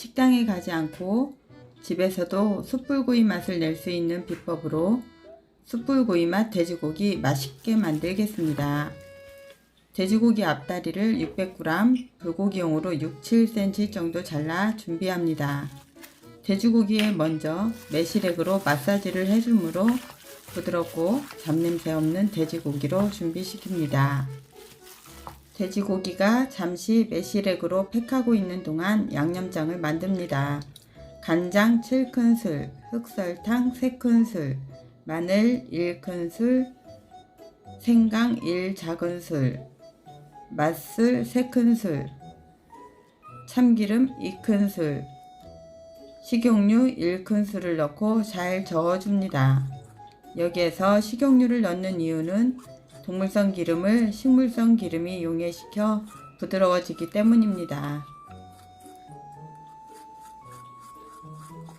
식당에 가지 않고 집에서도 숯불구이 맛을 낼 수 있는 비법으로 숯불구이 맛 돼지고기 맛있게 만들겠습니다. 돼지고기 앞다리를 600g, 불고기용으로 6, 7cm 정도 잘라 준비합니다. 돼지고기에 먼저 매실액으로 마사지를 해주므로 부드럽고 잡냄새 없는 돼지고기로 준비시킵니다. 돼지고기가 잠시 매실액으로 팩하고 있는 동안 양념장을 만듭니다. 간장 7큰술, 흑설탕 3큰술, 마늘 1큰술, 생강 1작은술, 맛술 3큰술, 참기름 2큰술, 식용유 1큰술을 넣고 잘 저어줍니다. 여기에서 식용유를 넣는 이유는 동물성 기름을 식물성 기름이 용해시켜 부드러워지기 때문입니다.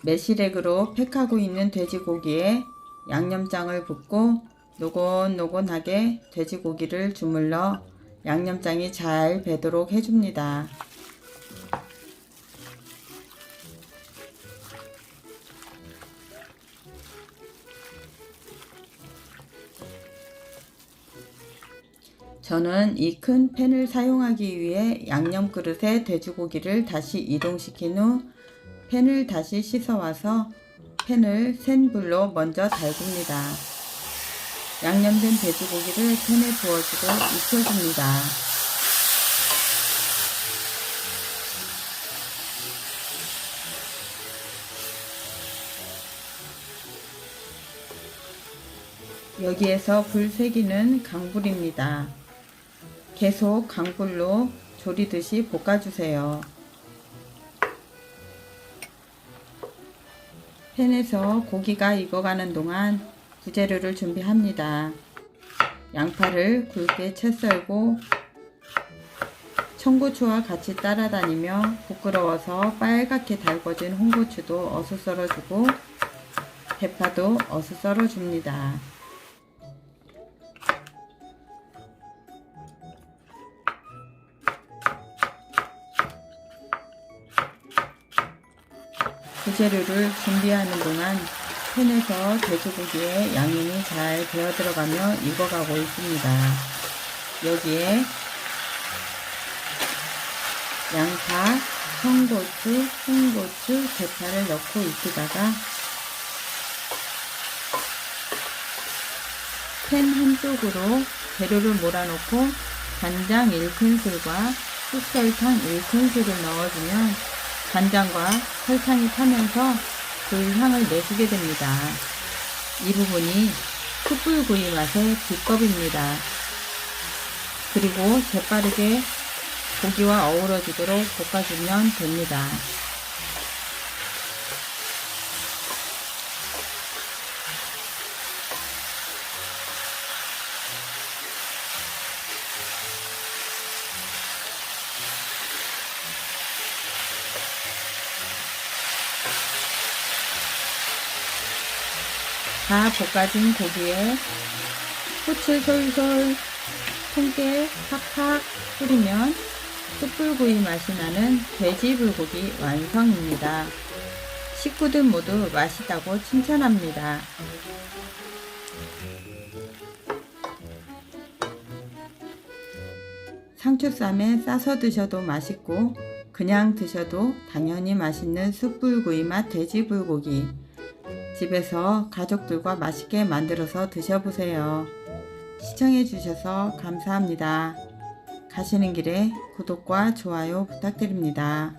매실액으로 팩하고 있는 돼지고기에 양념장을 붓고 노곤노곤하게 돼지고기를 주물러 양념장이 잘 배도록 해줍니다. 저는 이 큰 팬을 사용하기 위해 양념 그릇에 돼지고기를 다시 이동시킨 후 팬을 다시 씻어와서 팬을 센 불로 먼저 달굽니다. 양념된 돼지고기를 팬에 부어주고 익혀줍니다. 여기에서 불 세기는 강불입니다. 계속 강불로 조리듯이 볶아주세요. 팬에서 고기가 익어가는 동안 부재료를 준비합니다. 양파를 굵게 채 썰고 청고추와 같이 따라다니며 부끄러워서 빨갛게 달궈진 홍고추도 어슷 썰어주고 대파도 어슷 썰어줍니다. 부재료를 준비하는 동안 팬에서 돼지고기에 양념이 잘 배어 들어가며 익어가고 있습니다. 여기에 양파, 청고추, 홍고추, 대파를 넣고 익히다가 팬 한쪽으로 재료를 몰아놓고 간장 1큰술과 흑설탕 1큰술을 넣어주면 간장과 설탕이 타면서 그 향을 내주게 됩니다. 이 부분이 숯불구이 맛의 비법입니다. 그리고 재빠르게 고기와 어우러지도록 볶아주면 됩니다. 다 볶아진 고기에 후추 솔솔, 통깨 팍팍 뿌리면 숯불구이 맛이 나는 돼지 불고기 완성입니다. 식구들 모두 맛있다고 칭찬합니다. 상추쌈에 싸서 드셔도 맛있고 그냥 드셔도 당연히 맛있는 숯불구이 맛 돼지 불고기 집에서 가족들과 맛있게 만들어서 드셔보세요. 시청해주셔서 감사합니다. 가시는 길에 구독과 좋아요 부탁드립니다.